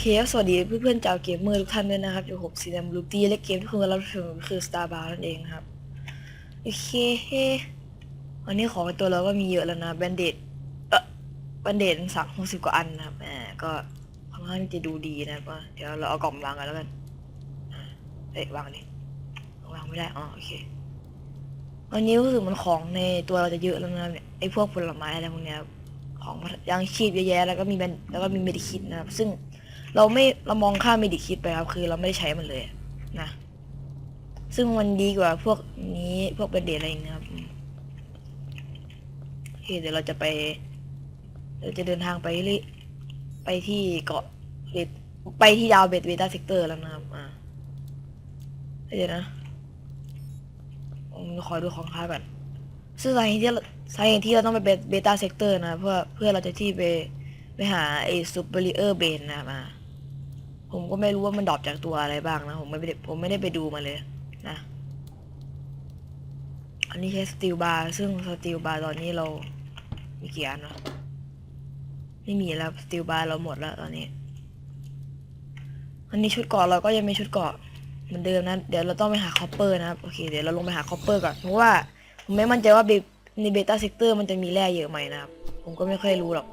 เคครับสวัสดีเพื่อนๆชาวเกมเมอร์ทุกท่านด้วยนะครับอยู่ผมซีแนมลูตี้และเกมที่คุณกำลังรับชมคือ Star Bar นั่นเองครับ โอเควันนี้ของตัวเราก็มีเยอะแล้วนะแบนเดดเออแบนเดดสักหกสิบกว่าอันนะครับแหมก็ค่อนข้างจะดูดีนะครับว่าเดี๋ยวเราเอากล่องวางกันแล้วกันเอ้ยวางดิวางไม่ได้อ๋อโอเควันนี้รู้สึกมันของในตัวเราจะเยอะแล้วนะไอ้พวกผลไม้อะไรพวกเนี้ยของยังชีพเยอะแยะแล้วก็มีแบนแล้วก็มีเมดิคิดนะครับซึ่ง เราไม่เรามองข้ามเมดิคิดไปครับ คือเราไม่ได้ใช้มันเลยนะ ซึ่งมันดีกว่าพวกนี้พวกเบนเดอะไรอย่างเงี้ยครับโอเคเดี๋ยวเราจะไป เราจะเดินทางไปเรื่อยไปที่เกาะเบดไปที่ดาวเบดเบต้าเซกเตอร์แล้วนะครับ อ่าเดี๋ยวนะผมขอดูของค้าก่อนซึ่งสาเหตุที่สาเหตุที่เราต้องไปเบต้าเซกเตอร์นะ เพื่อเพื่อเราจะที่ไปไปหาไอ้ซูเปอร์เออร์เบนนะครับอ่า ผมก็ไม่รู้ว่ามันดรอปจากตัวอะไรบ้างนะ ผมไม่ได้ผมไม่ได้ไปดูมาเลยนะ อันนี้ใช้สตีลบาร์ซึ่งสตีลบาร์ตอนนี้เรา มีกี่อันวะไม่มีแล้วสตีลบาร์เราหมดแล้วตอนนี้ อันนี้ชุดเกาะเราก็ยังมีชุดเกาะเหมือนเดิมนะ เดี๋ยวเราต้องไปหาคอปเปอร์นะครับโอเคเดี๋ยวเราลงไปหาคอปเปอร์ก่อนเพราะว่าผมไม่มั่นใจว่าในเบต้าเซกเตอร์มันจะมีแร่เยอะไหมนะครับ ผมก็ไม่ค่อยรู้หรอก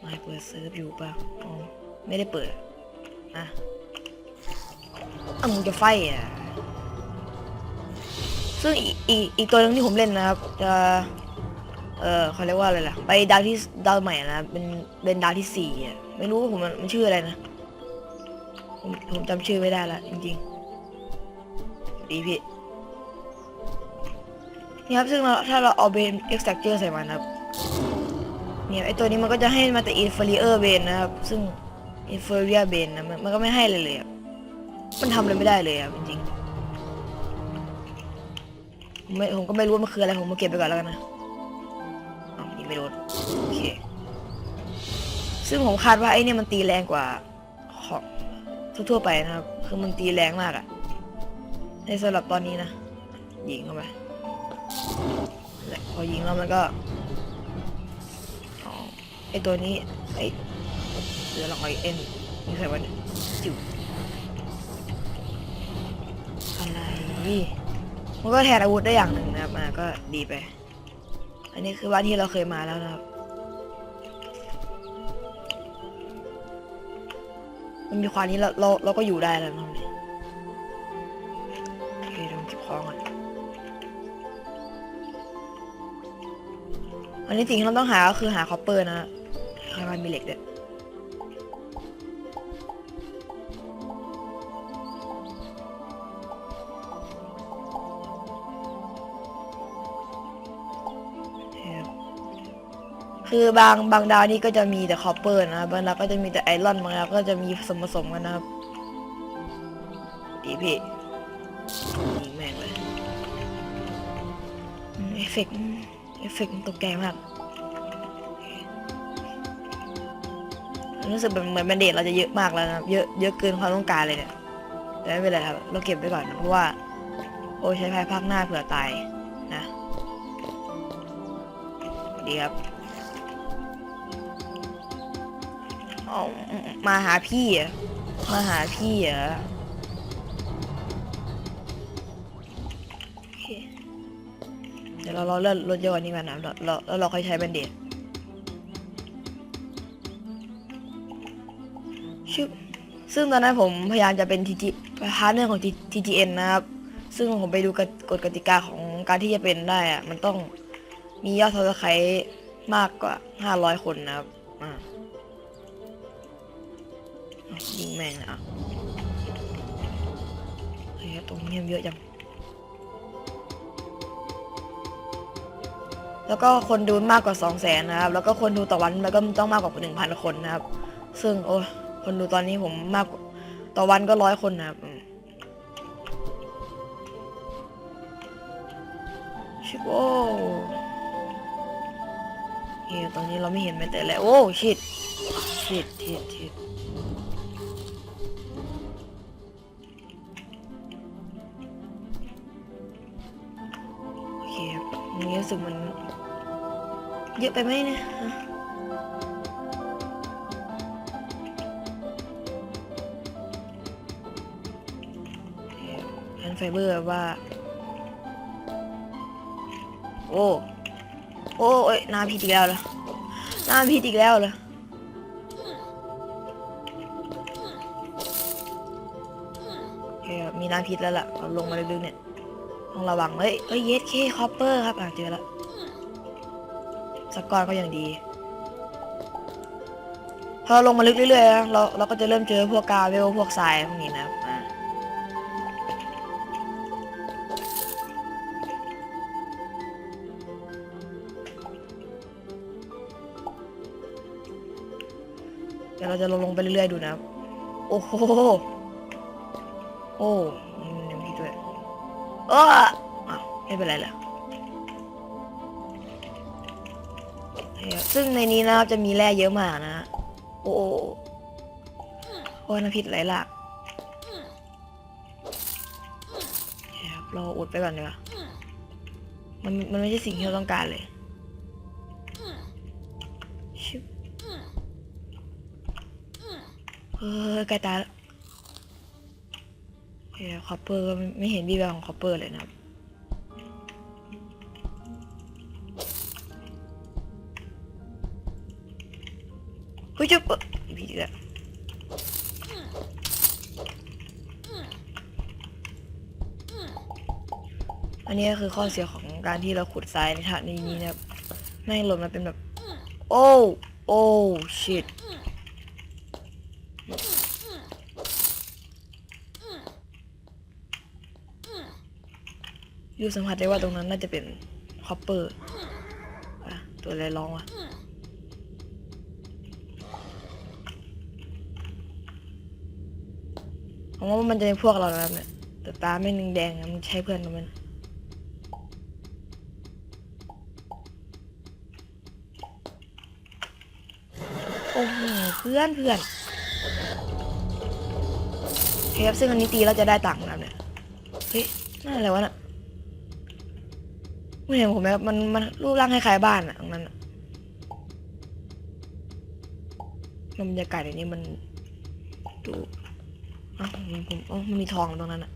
ไม่เปิดเซิร์ฟอยู่ป่ะอ๋อ ไม่ได้เปิดอะอะมึงจะไฟอะซึ่งอีกอีกอีกตัวนึงที่ผมเล่นนะครับ จะ เออเขาเรียกว่าอะไรล่ะ ไปดาวที่ดาวใหม่นะเป็นเป็นดาวที่สี่อะไม่รู้ว่าผมมันชื่ออะไรนะ ผมผมจำชื่อไม่ได้ละจริงๆดีพี่นี่ครับซึ่งเราถ้าเราเอาเบนเอ็กซ์แทเจอร์ใส่มันะครับเนี่ยไอตัวนี้มันก็จะให้มาแต่อินฟ e เออร์เบนนะครับ ซึ่ง อินฟ e เรียเบนนะมันก็ไม่ให้เลยเลยอะมันทำอะไรไม่ได้เลยอะจริงๆผมไม่ผมก็ไม่รู้ว่ามันคืออะไรผมมาเก็บไปก่อนแล้วกันนะอ้าวยิงไม่โดนโอเคซึ่งผมคาดว่าไอ้นี่มันตีแรงกว่าของทั่วๆไปนะครับ คือมันตีแรงมากอะในสำหรับตอนนี้นะยิงเข้าไปและพอยิงแล้วมันก็อ๋อไอตัวนี้ไอ เดี๋ยวลองเอาเอ็นนี่ใส่วันจิ๋วอะไรมันก็แทนอาวุธได้อย่างหนึ่งนะครับมาก็ดีไป อันนี้คือบ้านที่เราเคยมาแล้วนะครับ มันมีความนี้เราเราเราก็อยู่ได้แล้วนะครับโอเคเดี๋ยวเก็บของก่อนอันนี้สิ่งที่เราต้องหาก็คือหาคอปเปอร์นะฮะข้างในมีเหล็กด้วย คือบางบางดาวนี่ก็จะมีแต่คอปเปอร์นะครับบางดาวก็จะมีแต่ไอรอนบางดาวก็จะมีผสมผสมกันนะครับดีพี่ยิงแม่งเลยเอฟเฟกต์เอฟเฟกต์มันตกใจมากรู้สึกเหมือนแบนเดตเราจะเยอะมากแล้วนะครับ เยอะเยอะเกินความต้องการเลยเนี่ยแต่ไม่เป็นไรครับ เราเก็บไว้ก่อนนะเพราะว่า โอ้ใช้ภายภาคหน้าเผื่อตายนะ ดีครับ เอามาหาพี่เหรอมาหาพี่เหรอเดี๋ยวเรารอเลื่อนรถยอะกว่านี้ก่อนนะเราเราแล้วเราค่อยใช้แบนเดตชื่อซึ่งตอนนั้นผมพยายามจะเป็นทีจีพาร์ทเนอร์ของ TGN นนะครับ ซึ่งผมไปดูกฎกติกาของการที่จะเป็นได้อะมันต้องมียอดซับสไครมากกว่า 500 คนนะครับ อ่า ยิงแม่งนะอะเฮ้ยตรงนี้เยอะจัง แล้วก็คนดูมากกว่า2 0 0แสนนะครับ แล้วก็คนดูต่อวันแล้วก็ต้องมากกว่า1,000คนนะครับ ซึ่งโอ้คนดูตอนนี้ผมมากต่อวันก็ร้อยคนนะครับชิบโอ้เฮ้ยตอนนี้เราไม่เห็นแม้แต่แล้วโอ้ ชิด ชิดชิดชิด สึกมัน เยอะไปไหมเนี่ยฮะร้านไฟเบอร์ว่า โอ้โอ้ยน้าผิดอีกแล้วเหรอน้าผิดอีกแล้วเหรอมีน้ำพิษแล้วล่ะ เอาลงมาเรื่อกๆเนี่ย ต้องระวังเฮ้ยเฮ้ยเยสเคคอปเปอร์ครับอะเจอแล้วสกก้อนก็ยังดีพอเราลงมาลึกเรื่อยๆเราเราก็จะเริ่มเจอพวกกาเวลพวกทรายพวกนี้นะครับเดี๋ยวเราจะลงลงไปเรื่อยๆดูนะครับ โอ้โห โอ้ เออไม่เป็นไรแล้วเนี่ยซึ่งในนี้นะครับจะมีแร่เยอะมากนะ โอ้โอ้โอ้น้ำพริกไหลหลากเนี่ยครับเราอุดไปก่อนดีกว่ามันมันไม่ใช่สิ่งที่เราต้องการเลยชิบเออใกล้ตายแล้ว เคคอปเปอร์ก็ไม่เห็นวีแววของคอปเปอร์เลยนะครับเฮ้ยจะเปิดผิดอีกแล้วอันนี้ก็คือข้อเสียของการที่เราขุดทรายในฐานนี้นะครับแม่งหล่นมาเป็นแบบ โอ้ โอ้ ชิต ยูสัมผัสได้ว่าตรงนั้นน่าจะเป็นคอปเปอร์อะตัวอะไรร้องวะผมว่ามันจะเป็นพวกเรานะครับเนี่ยแต่ตาไม่นึงแดงมันใช่เพื่อนของมันโอ้โหเพื่อนเพื่อนเทปซึ่งอันนี้ตีเราจะได้ตังค์นะครับเนี่ยเฮ้ยน่าอะไรวะน่ะ ไม่เห็นผมไหมครับมันมันรูปร่างคล้ายๆบ้านอะตรงนั้นอะแล้วบรรยากาศในนี้มันดูอ้าวผมผมอ๋อมันมีทองตรงนั้นอะ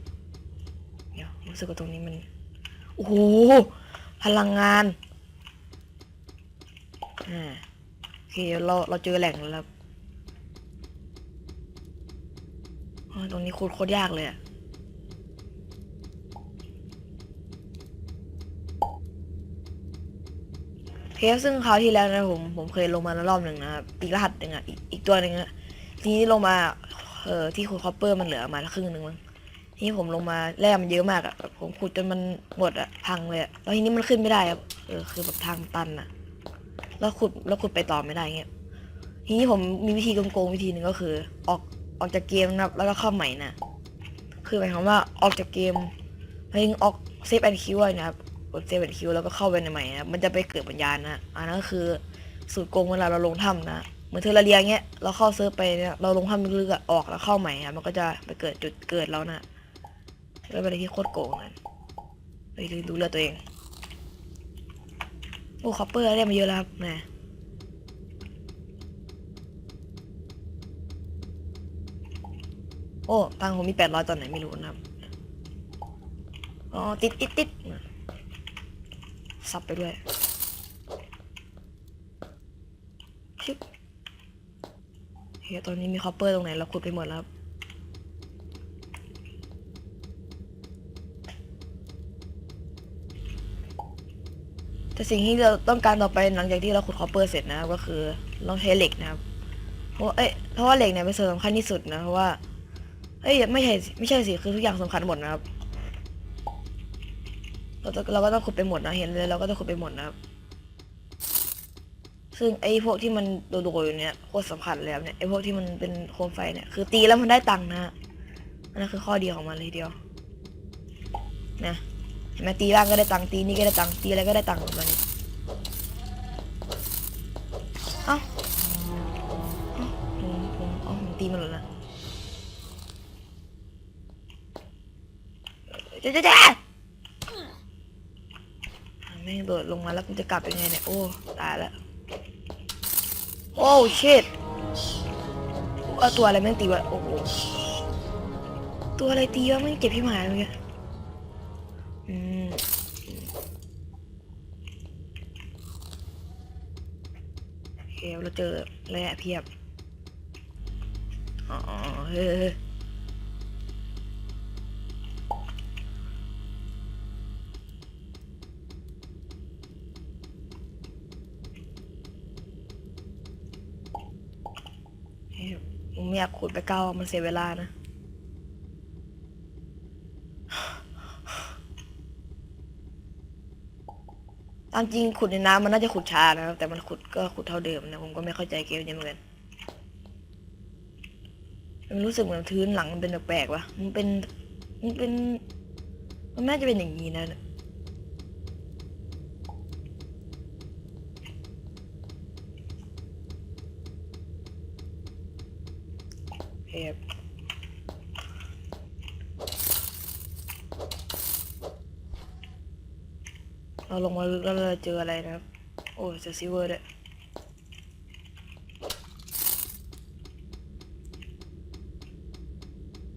เดี๋ยวรู้สึกว่าตรงนี้มันโอ้โหพลังงานอ่าโอเคเราเราเจอแหล่งแล้วครับอ๋อตรงนี้โคตรโคตรยากเลยอะ เพฟซึ่งคราวที่แล้วนะผมผมเคยลงมาแล้วรอบหนึ่งนะครับอีกรหัสหนึ่งอะอีกอีกตัวหนึ่งอะทีนี้ลงมาเออที่ขุดคอปเปอร์มันเหลือมาครึ่งหนึ่งมั้งทีนี้ผมลงมาแร่มันเยอะมากอะผมขุดจนมันหมดอะพังเลยอะแล้วทีนี้มันขึ้นไม่ได้ครับเออคือแบบทางตันอะแล้วขุดแล้วขุดไปต่อไม่ได้เงี้ยทีนี้ผมมีวิธีโกงๆวิธีหนึ่งก็คือ ออกออกจากเกมนะครับแล้วก็เข้าใหม่นะคือหมายความว่าออกจากเกมเพลงออกเซฟแอนคิวนะครับ กดเซฟแอนคิวแล้วก็เข้าไปในใหม่นะมันจะไปเกิดปัญญาณนะอันนั้นก็คือสูตรโกงเวลาเราลงถ้ำนะเหมือนเทอร์เรียเงี้ยเราเข้าเซิร์ฟไปเนี่ยเราลงถ้ำลึกๆอออกแล้วเข้าใหม่อะมันก็จะไปเกิดจุดเกิดแล้วนะแล้วเป็นอะไรที่โคตรโกงนั่นไปดูเลือดตัวเองโอ้คอปเปอร์ได้มาเยอะแล้วครับแหมโอ้ ตังผมมีแปดร้อยตอนไหนไม่รู้นะครับ อ๋อ ติดติดติด ซับไปด้วยชิบเฮ้ยตอนนี้มีคอปเปอร์ตรงไหนเราขุดไปหมดแล้วแต่สิ่งที่เราต้องการต่อไปหลังจากที่เราขุดคอปเปอร์เสร็จนะครับก็คือเราใช้เหล็กนะครับเพราะเอ้ยเพราะว่าเหล็กเนี่ยเป็นส่วนสำคัญที่สุดนะเพราะว่าเอ้ยไม่ใช่ไม่ใช่สิคือทุกอย่างสำคัญหมดนะครับ เราจะเราก็ต้องขุดไปหมดนะเห็นเลยเราก็ต้องขุดไปหมดนะครับ ซึ่งไอ้พวกที่มันโดดๆอยู่เนี่ยโคตรสำคัญเลยครับเนี่ยไอ้พวกที่มันเป็นโคมไฟเนี่ยคือตีแล้วมันได้ตังค์นะฮะอันนั้นคือข้อดีของมันเลยเดียวนะเห็นไหมตีบ้างก็ได้ตังค์ตีนี่ก็ได้ตังค์ตีอะไรก็ได้ตังค์ของมันเอ้าเอ้าผมผมเอ้าผมตีมันแล้วนะเจ๊เจ๊เจ๊ ม่งโดดลงมาแล้วกูจะกลับยังไงเนี่ย โอ้ ตายแล้วโอ้เชิดเอาตัวอะไรแม่งตีวะ โอ้โตัวอะไรตีวะแม่งเก็บพี่หมาเลยอืมเอเเราเจอแร่เพียบ อ๋อ เฮ้ ไม่อยากขุดไปเก้ามันเสียเวลานะ ตามจริงขุดในน้ำมันน่าจะขุดช้านะครับ แต่มันขุดก็ขุดเท่าเดิมนะ ผมก็ไม่เข้าใจเกมนี้เหมือนกันมันรู้สึกเหมือนพื้นหลังมันเป็นแปลกๆวะมันเป็น มันเป็น มันน่าจะเป็นอย่างนี้นะ เฮ้ยเราลงมาลึกแล้วเราเจออะไรนะครับ โอ้เจอซิเวอร์ด้วย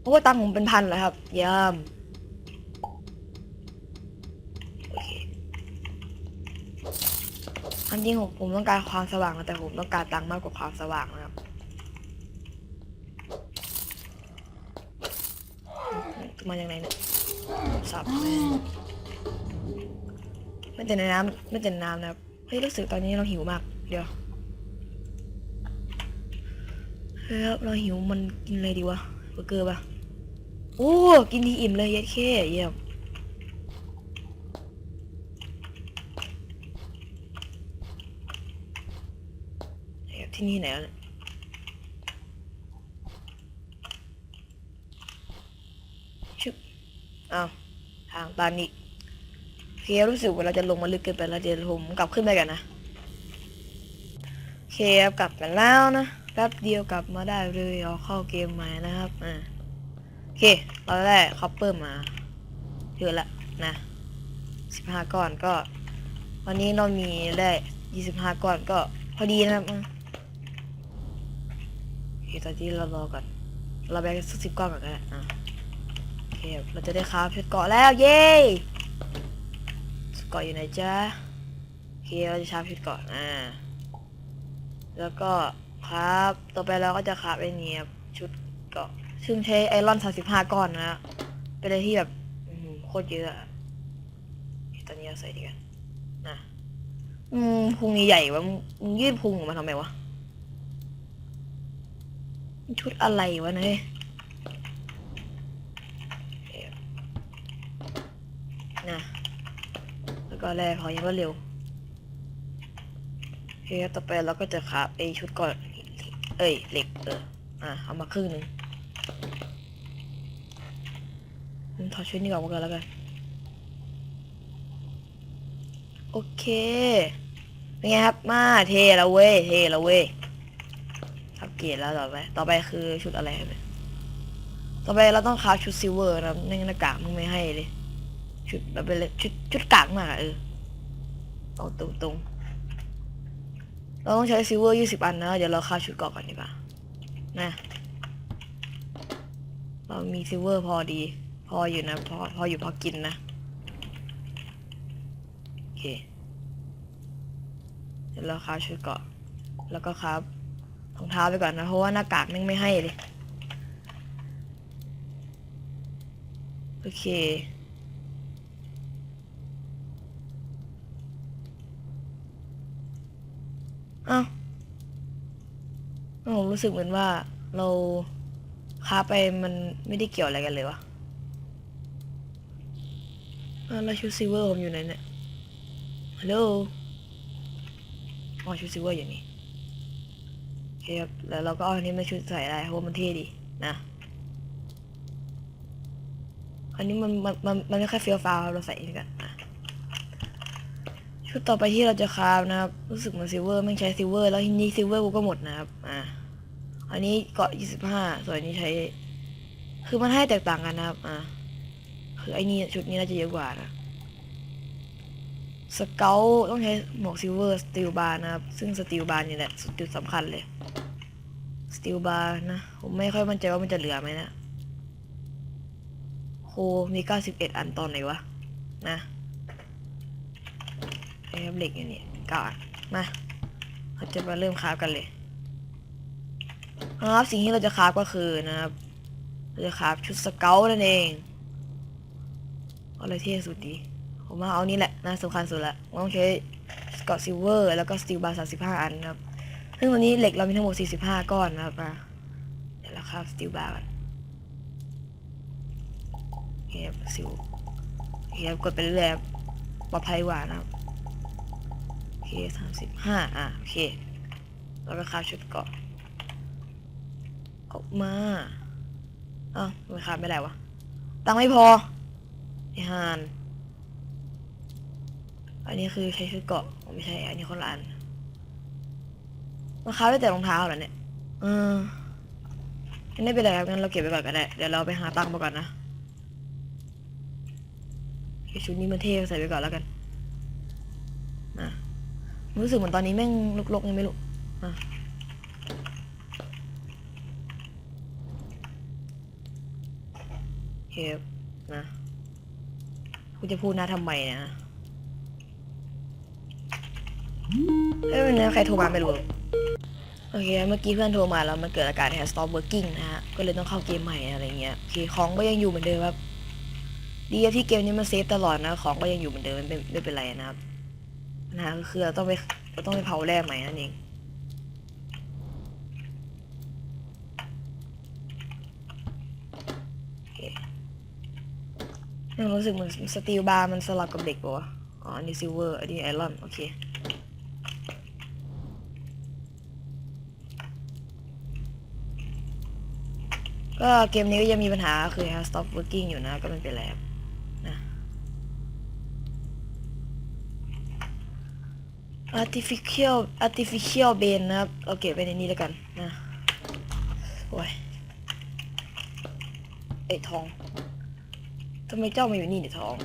โอ้ตังค์ผมเป็นพันแล้วครับเยี่ยมอันจริงผมผมต้องการความสว่างนะแต่ผมต้องการตังค์มากกว่าความสว่างนะครับ มาจากไหนเนี่ยสับไม่แต่ในน้ำไม่แต่ในน้ำนะครับเฮ้ยรู้สึกตอนนี้เราหิวมาก เดี๋ยวเฮ้ยเราหิวมันกินอะไรดีวะเบอร์เกอร์ปะโอ้กินทีอิ่มเลยเย็ดเคเยี่ยมเฮ้ยที่นี่ไหนวะนี่ยชึบ อ้าวทางตันอีกโอเครู้สึกว่าเราจะลงมาลึกเกินไปแล้วเดี๋ยวผมกลับขึ้นไปกันนะโอเคครับกลับกันแล้วนะแป๊บเดียวกลับมาได้เลยเอาเข้าเกมใหม่นะครับอ่าโอเคเราได้คอปเปอร์มาเยอะละนะสิบห้าก้อนก็ วันนี้เรามีได้ยี่สิบห้าก้อนก็พอดีนะครับโอเคตอนนี้เรารอก่อนเราแบ่งสักสิบก้อนก่อนก็ได้อะโอ เคเราจะได้คราฟเพชรเกาะแล้วเย้เกาะอยู่ไหนจ๊ะโอเคเราจะชาร์จชุดก่อนอ่าแล้วก็ครับต่อไปเราก็จะคราฟไอเนียบชุดเกาะซึ่งใช้ไอรอนสามสิบห้าก้อนนะเป็นอะไรที่แบบโคตรเยอะตอนนี้เราใส่ดีกันนะอืมพุงใหญ่วะมึงยืดพุงออกมาทำไมวะชุดอะไรวะเนยโอเค นะ แล้วก็แร่พอยังรวดเร็วโอเคต่อไปเราก็จะขาไอชุดก่อน เอ้ยเหล็กเอออะเอามาครึ่งหนึ่งถอดชุดนี้ออกมาก่อนแล้วกัน โอเคเป็นไงครับมาเทแล้วเว้ยเทแล้วเว้ยอัปเกรดแล้วต่อไปต่อไปคือชุดอะไรครับต่อไปเราต้องคราฟชุดซิลเวอร์นะในหน้ากากมึงไม่ให้เลย ชุดแบบเป็นเลยชุดชุดกากมากอะเออเอาตรงตรงเราต้องใช้ซิลเวอร์ยี่สิบอันนะ เดี๋ยวเราค่าชุดเกาะก่อนดีกว่านะเรามีซิลเวอร์พอดี พออยู่นะพอพออยู่พอกินนะโอเคเดี๋ยวเราค่าชุดเกาะแล้วก็ครับรองเท้าไปก่อนนะเพราะว่าหน้ากากแม่งไม่ให้เลยโอเค อ้าว ผมรู้สึกเหมือนว่าเราค้าไปมันไม่ได้เกี่ยวอะไรกันเลยวะแล้วชุดซิเวอร์ผมอยู่ไหนเนี่ย ฮัลโหล อ๋อชุดซิเวอร์อยู่นี่โอเคครับ แล้วเราก็เอาอันนี้มาชุดใส่ได้เพราะว่มันเท่ดีนะ อันนี้มันมันมันมันไม่ค่อยเฟี้ยวฟ้าวเราใส่กันอะชุดต่อไปที่เราจะคราฟนะครับ รู้สึกเหมือนซิเวอร์ไม่ใช้ซิเวอร์ แล้วทีนี้ซิเวอร์กูก็หมดนะครับ อ่า อันนี้เกาะ25ส่วนอันนี้ใช้ คือมันให้แตกต่างกันนะครับ อ่าคือไอ้นี่ชุดนี้น่าจะเยอะกว่านะสเกลต้องใช้หมวกซิลเวอร์สตีลบาร์นะครับ ซึ่งสตีลบาร์นี่แหละจุดสำคัญเลยสตีลบาร์นะ ผมไม่ค่อยมั่นใจว่ามันจะเหลือไหมนะโคมี91อันตอนไหนวะ นะใช้เหล็กอย่างนี้ก่อนมาเราจะมาเริ่มคราฟกันเลย นะครับสิ่งที่เราจะคราฟก็คือนะครับเราจะคราฟชุดสเกลนั่นเองอะไรเท่สุดดีผมว่าเอานี่แหละน่าสำคัญสุดละต้องใช้สกอตซิลเวอร์แล้วก็สตีลบาร์สามสิบห้าอันนะครับซึ่งวันนี้เหล็กเรามีทั้งหมดสี่สิบห้าก้อนนะครับเดี๋ยวเราคราฟสตีลบาร์กันเฮียซิลเฮียกดไปเรื่อยปลอดภัยกว่านะครับโอเคสามสิบห้าอะโอเคแล้วก็คาบชุดเกาะ ออกมาอ้าทำไมคาบไม่ได้วะตังไม่พอไอฮานอันนี้คือใช้ชุดเกาะไม่ใช่ อันนี้คนละอันมาค้าได้แต่รองเท้าเหรอเนี่ยเอองั้นไม่เป็นไรครับงั้นเราเก็บไปก่อนก็ได้ เดี๋ยวเราไปหาตังค์มาก่อนนะชุดนี้มันเท่ใส่ไปก่อนแล้วกันนะรู้สึกเหมือนตอนนี้แม่งลกๆยังไม่รู้อะโอ เคนะกูจะพูดนะทำไมนะเฮ้ยวันนี้ใครโทรมาไม่รู้โอเคเมื่อกี้เพื่อนโทรมาแล้วมันเกิดอาการแฮร์สต็อปเวิร์กิ้งนะฮะก็เลยต้องเข้าเกมใหม่อะไรเงี้ยโอเคของก็ยังอยู่เหมือนเดิมครับดีที่เกมนี้มันเซฟตลอดนะของก็ยังอยู่เหมือนเดิมไม่ไม่เป็นไรนะครับปัญหาก็คือเราต้องไปเราต้องไปเผาแร่ใหม่นั่นเองโอเค ยังรู้สึกเหมือนสตีลบาร์มันสลับกับเด็กปะวะ อ๋อ อันนี้ซิลเวอร์อันนี้ไอรอน โอเค ก็เกมนี้ก็ยังมีปัญหาคือ has stop working อยู่นะ ก็ไม่เป็นไรครับนะ artificial artificial brain นะครับเราเก็บไว้ในนี้แล้วกันนะ โอ้ยไอทองำไมเจ้ามาอยู่นี่เนี่ยทอง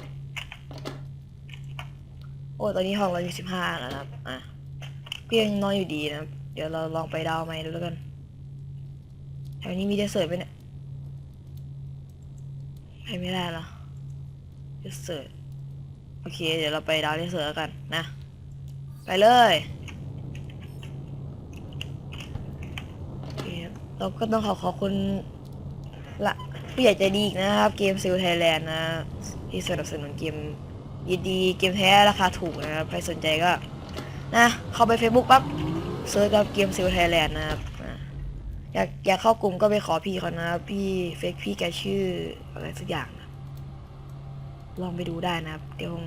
โอ้ตอนนี้ห้องเราอยู่สิบห้าแล้วนะครับอะก็ยังน้อยอยู่ดีนะครับ เดี๋ยวเราลองไปดาวใหม่ดูแล้วกันแถวนี้มีเดสเซิร์ตไหมเนี่ยไปไม่ได้เหรอเดสเซิร์ตโอเค เดี๋ยวเราไปดาวเดสเซิร์ตแล้วกันนะ ไปเลยเราก็ต้องขอขอบคุณละ ผู้ใหญ่ใจดีอีกนะครับ เกมซิลไทยแลนด์นะ ที่สนับสนุนเกมดีๆเกมแท้ราคาถูกนะครับใครสนใจก็นะเข้าไป Facebook ปั๊บเซิร์ชกับเกมซิลไทยแลนด์นะครับอยากอยากเข้ากลุ่มก็ไปขอพี่เขานะครับพี่เฟกพี่แกชื่ออะไรสักอย่างนะลองไปดูได้นะครับ เดี๋ยวผม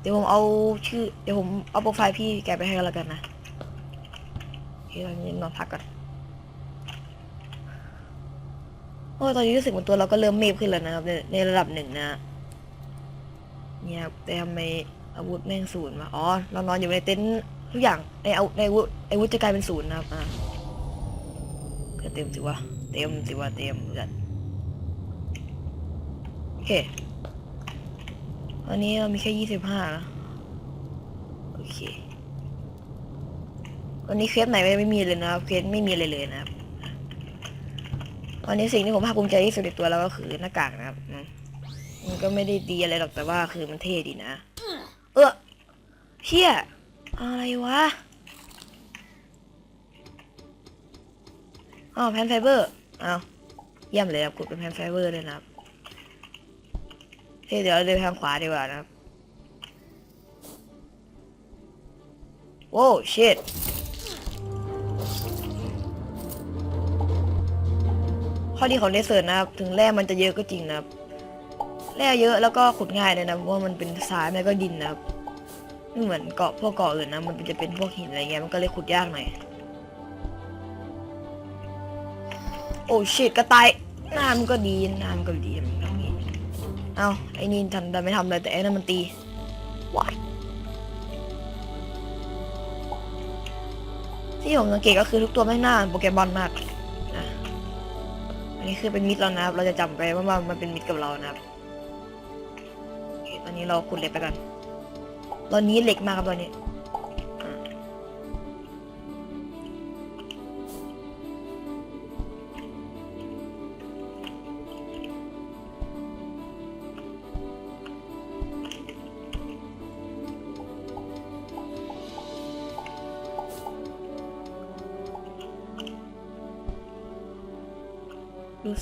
เดี๋ยวผมเอาชื่อ เดี๋ยวผมเอาโปรไฟล์พี่แกไปให้แล้วกันนะโอเคตอนนี้นอนพักก่อน โอ้ยตอนนี้รู้สึกเหมือนตัวเราก็เริ่มเมฟขึ้นแล้วนะครับ ในในระดับหนึ่งนะเนี่ยแต่ทำไมอาวุธแม่งศูนย์วะอ๋อเรานอนอยู่ในเต็นท์ทุกอย่างในอาในอาวุธอาวุธจะกลายเป็นศูนย์นะครับอ่าก็เต็มสิวะเต็มสิวะเต็มจัดโอเควันนี้เรามีแค่ยี่สิบห้าโอเควันนี้เคสไหนไม่ไม่มีเลยนะครับเคสไม่มีเลยเลยนะครับ วันนี้สิ่งที่ผมภาคภูมิใจที่สุดในตัวเราก็คือหน้ากากนะครับมันก็ไม่ได้ดีอะไรหรอกแต่ว่าคือมันเท่ดีนะ เออเชี่ยอะไรวะอ๋อแพนไฟเบอร์เอาเยี่ยมเลยครับกดเป็นแพนไฟเบอร์เลยนะครับเฮ้เดี๋ยวเราเดินทางขวาดีกว่านะครับ โว้ชิต ข้อดีของเดสเซิร์นะครับ ถึงแร่มันจะเยอะก็จริงนะครับแร่เยอะแล้วก็ขุดง่ายเลยนะเพราะว่ามันเป็นทรายไม่ก็ดินนะครับไม่เหมือนเกาะพวกเกาะอื่นนะ มันจะเป็นพวกหินอะไรเงี้ยมันก็เลยขุดยากหน่อยโอ้ชิตกระต่ายน้ามันก็ดีน้ามันก็ดีมันก็มีเอาไอ้นี่ทันแต่ไม่ทำอะไรแต่ไอ้นั่นมันตีวายที่ผมสังเกตก็คือทุกตัวไม่งน้าโปเกมอนมาก นี่คือเป็นมิตรเรานะครับ เราจะจำไปว่ามันเป็นมิตรกับเรานะครับตอนนี้เราขุดเหล็กไปก่อนตอนนี้เหล็กมากครับตอนนี้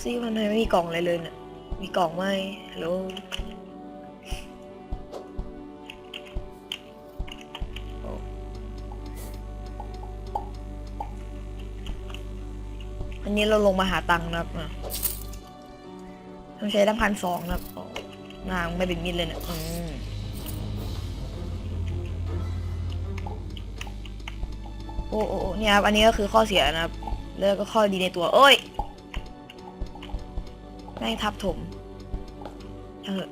ซิมันทำไมไม่มีกล่องอะไรเลยเนี่ย มีกล่องไหมฮัลโหลอันนี้เราลงมาหาตังค์นะครับต้องใช้ตั้งพันสองนะครับนางไม่เป็นมิดเลยเนี่ยอืมโอ้โอ้เนี่ยครับ อันนี้ก็คือข้อเสียนะครับ แล้วก็ข้อดีในตัวเอ้ย ม่งทับถมเออ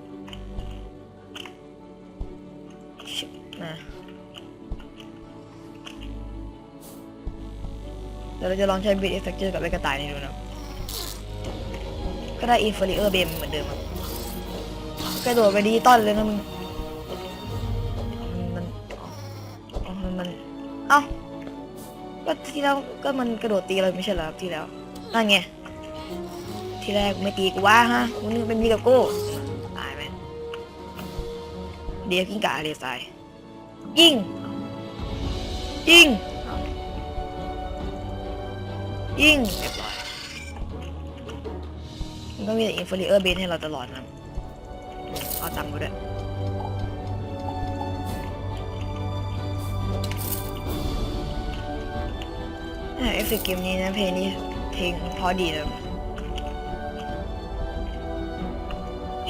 ชิบมาเดี๋ยวเราจะลองใช้บิดเอฟเฟกเจอร์กับไอ้กระต่ายนี่ดูนะ ก็ได้อินฟลูเออร์เบมเหมือนเดิมครับกระโดดไปดิจิตอลเลยนะมึงมันมัน มัน มัน เอ้าก็ที่แล้วก็มันกระโดดตีเราไม่ใช่เหรอครับที่แล้ว นั่นไง ที่แรกไม่ตีกูว่าฮะมึงเป็นมีกับกูตายไหมเดี๋ยวกิ้งก่าเรียสายยิงยิงยิงเรียบร้อยมันก็มีแต่อินฟลูเออร์เบนให้เราตลอดนะเอาตังค์มาด้วยเอฟเฟกต์เกมนี้นะเพลงนี้เพลงเพอดีนะ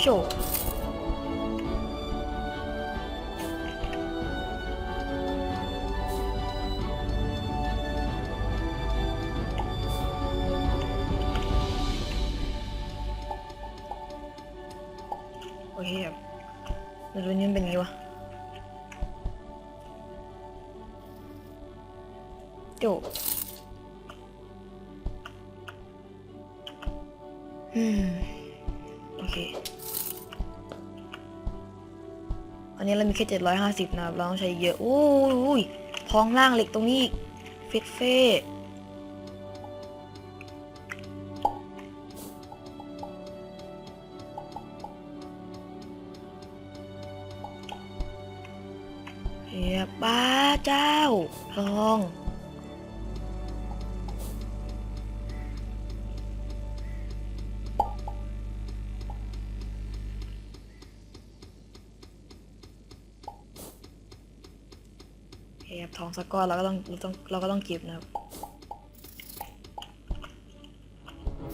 โมีแค่เจ็ดร้อยห้าสิบนะครับ เราต้องใช้เยอะโอ้ยอยท้องล่างเหล็กตรงนี้อีกเฟสเฟ่เฮียบ้าเจ้าพอง สักก้อนเราก็ต้องเราต้องเราก็ต้องเก็บนะครับ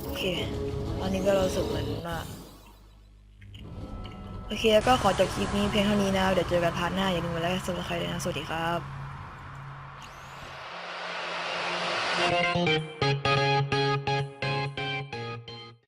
โอเคตอนนี้ก็รู้สึกเหมือนว่าโอเคก็ขอจบคลิปนี้เพียงเท่านี้นะ เดี๋ยวเจอกันพาร์ทหน้า อย่าลืมกดไลค์กดซับสไครต์ด้วยนะ สวัสดีครับ